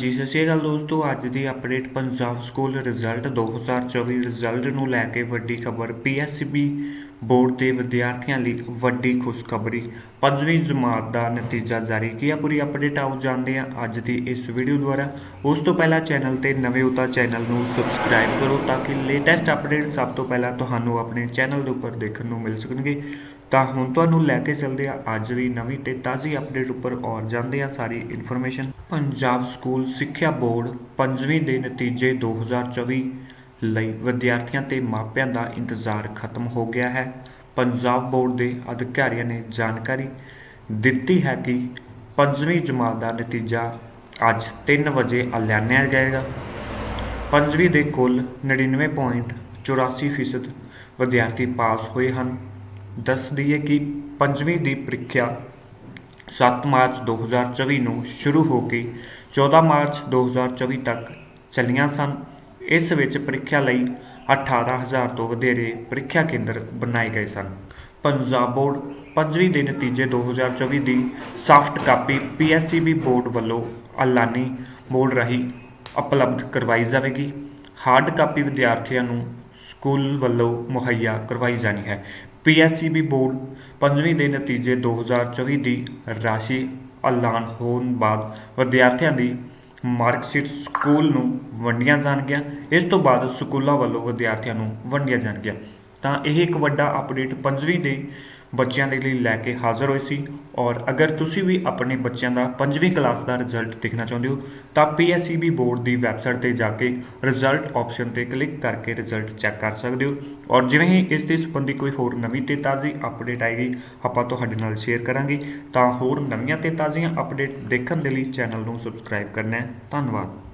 ਹਾਂਜੀ, ਸਤਿ ਸ਼੍ਰੀ ਅਕਾਲ ਦੋਸਤੋ। ਅੱਜ ਦੀ update Punjab school result 2024 result ਨੂੰ ਲੈ ਕੇ ਵੱਡੀ ਖਬਰ। ਪੀਐਸਸੀਬੀ ਬੋਰਡ ਦੇ ਵਿਦਿਆਰਥੀਆਂ ਲਈ ਵੱਡੀ ਖੁਸ਼ਖਬਰੀ। ਪੰਜਵੀਂ ਜਮਾਤ ਦਾ ਨਤੀਜਾ ਜਾਰੀ। ਕੀ ਆ ਪੂਰੀ ਅਪਡੇਟ ਆਓ ਜਾਣਦੇ ਹਾਂ ਅੱਜ ਦੀ ਇਸ ਵੀਡੀਓ ਦੁਆਰਾ। ਉਸ ਤੋਂ ਪਹਿਲਾਂ ਚੈਨਲ ਤੇ ਨਵੇਂ ਹੋ ਤਾਂ ਚੈਨਲ ਨੂੰ ਸਬਸਕ੍ਰਾਈਬ ਕਰੋ ਤਾਂ ਕਿ ਲੇਟੈਸਟ ਅਪਡੇਟ ਸਭ ਤੋਂ ਪਹਿਲਾਂ ਤੁਹਾਨੂੰ ਆਪਣੇ ਚੈਨਲ ਦੇ ਉੱਪਰ ਦੇਖਣ ਨੂੰ ਮਿਲ ਸਕਣਗੇ। ਤਾਂ ਹੁਣ ਤੁਹਾਨੂੰ ਲੈ ਕੇ ਚੱਲਦੇ ਆ ਅੱਜ ਦੀ ਨਵੀਂ ਤੇ ਤਾਜ਼ੀ ਅਪਡੇਟ ਉੱਪਰ। ਔਰ ਜਾਂਦੇ ਆ ਸਾਰੀ ਇਨਫੋਰਮੇਸ਼ਨ ਪੰਜਾਬ ਸਕੂਲ ਸਿੱਖਿਆ ਬੋਰਡ ਪੰਜਵੀਂ ਦੇ ਨਤੀਜੇ 2024 ਲਈ ਵਿਦਿਆਰਥੀਆਂ ਤੇ ਮਾਪਿਆਂ ਦਾ ਇੰਤਜ਼ਾਰ ਖਤਮ ਹੋ ਗਿਆ ਹੈ। ਪੰਜਾਬ ਬੋਰਡ ਦੇ ਅਧਿਕਾਰੀਆਂ ਨੇ ਜਾਣਕਾਰੀ ਦਿੱਤੀ ਹੈ ਕਿ ਪੰਜਵੀਂ ਜਮਾਤ ਦਾ ਨਤੀਜਾ ਅੱਜ 3 ਵਜੇ ਐਲਾਨਿਆ ਜਾਏਗਾ। ਪੰਜਵੀਂ ਦੇ ਕੁੱਲ 99.84% ਵਿਦਿਆਰਥੀ ਪਾਸ ਹੋਏ ਹਨ। ਦੱਸ ਦਈਏ ਕਿ ਪੰਜਵੀਂ ਦੀ ਪ੍ਰੀਖਿਆ 7 ਮਾਰਚ 2024 ਨੂੰ ਸ਼ੁਰੂ ਹੋ ਕੇ 14 ਮਾਰਚ 2024 ਤੱਕ ਚੱਲੀਆਂ ਸਨ। ਇਸ ਵਿੱਚ ਪ੍ਰੀਖਿਆ ਲਈ 18000 ਤੋਂ ਵਧੇਰੇ ਪ੍ਰੀਖਿਆ ਕੇਂਦਰ ਬਣਾਏ ਗਏ ਸਨ। ਪੰਜਾਬ ਬੋਰਡ ਪੰਜਵੀਂ ਦੇ ਨਤੀਜੇ 2024 ਦੀ ਸਾਫਟ ਕਾਪੀ ਪੀਐਸਸੀਬੀ ਬੋਰਡ ਵੱਲੋਂ ਐਲਾਨੀ ਬੋਰਡ ਰਾਹੀਂ ਉਪਲਬਧ ਕਰਵਾਈ ਜਾਵੇਗੀ। ਹਾਰਡ ਕਾਪੀ ਵਿਦਿਆਰਥੀਆਂ ਨੂੰ ਸਕੂਲ ਵੱਲੋਂ ਮੁਹੱਈਆ ਕਰਵਾਈ ਜਾਣੀ ਹੈ। ਪੀਐਸਸੀਬੀ ਬੋਰਡ ਪੰਜਵੀਂ ਦੇ ਨਤੀਜੇ 2024 ਦੀ ਰਾਸ਼ੀ ਐਲਾਨ ਹੋਣ ਬਾਅਦ ਵਿਦਿਆਰਥੀਆਂ ਦੀ ਮਾਰਕਸ਼ੀਟ ਸਕੂਲ ਨੂੰ ਵੰਡੀਆਂ ਜਾਣਗੀਆਂ। ਇਸ ਤੋਂ ਬਾਅਦ ਸਕੂਲਾਂ ਵੱਲੋਂ ਵਿਦਿਆਰਥੀਆਂ ਨੂੰ ਵੰਡੀਆਂ ਜਾਣਗੀਆਂ। ਤਾਂ ਇਹ ਇੱਕ ਵੱਡਾ ਅਪਡੇਟ ਪੰਜਵੀਂ ਦੇ ਬੱਚਿਆਂ ਦੇ ਲਈ ਲੈ ਕੇ ਹਾਜ਼ਰ ਹੋਏ ਸੀ। ਔਰ ਅਗਰ ਤੁਸੀਂ ਵੀ ਆਪਣੇ ਬੱਚਿਆਂ ਦਾ ਪੰਜਵੀਂ ਕਲਾਸ ਦਾ ਰਿਜ਼ਲਟ ਦੇਖਣਾ ਚਾਹੁੰਦੇ ਹੋ, ਤਾਂ ਪੀਐਸਸੀਬੀ ਬੋਰਡ ਦੀ ਵੈਬਸਾਈਟ ਤੇ ਜਾ ਕੇ ਰਿਜ਼ਲਟ ਆਪਸ਼ਨ ਤੇ ਕਲਿੱਕ ਕਰਕੇ ਰਿਜ਼ਲਟ ਚੈੱਕ ਕਰ ਸਕਦੇ ਹੋ। ਔਰ ਜਿਵੇਂ ਹੀ ਇਸ ਦੇ ਸੰਬੰਧੀ ਕੋਈ ਹੋਰ ਨਵੀਂ ਤੇ ਤਾਜ਼ੀ ਅਪਡੇਟ ਆਏਗੀ, ਆਪਾਂ ਤੁਹਾਡੇ ਨਾਲ ਸ਼ੇਅਰ ਕਰਾਂਗੇ। ਤਾਂ ਹੋਰ ਨਵੀਆਂ ਤੇ ਤਾਜ਼ੀਆਂ ਅਪਡੇਟ ਦੇਖਣ ਦੇ ਲਈ ਚੈਨਲ ਨੂੰ ਸਬਸਕ੍ਰਾਈਬ ਕਰਨਾ ਹੈ। ਧੰਨਵਾਦ।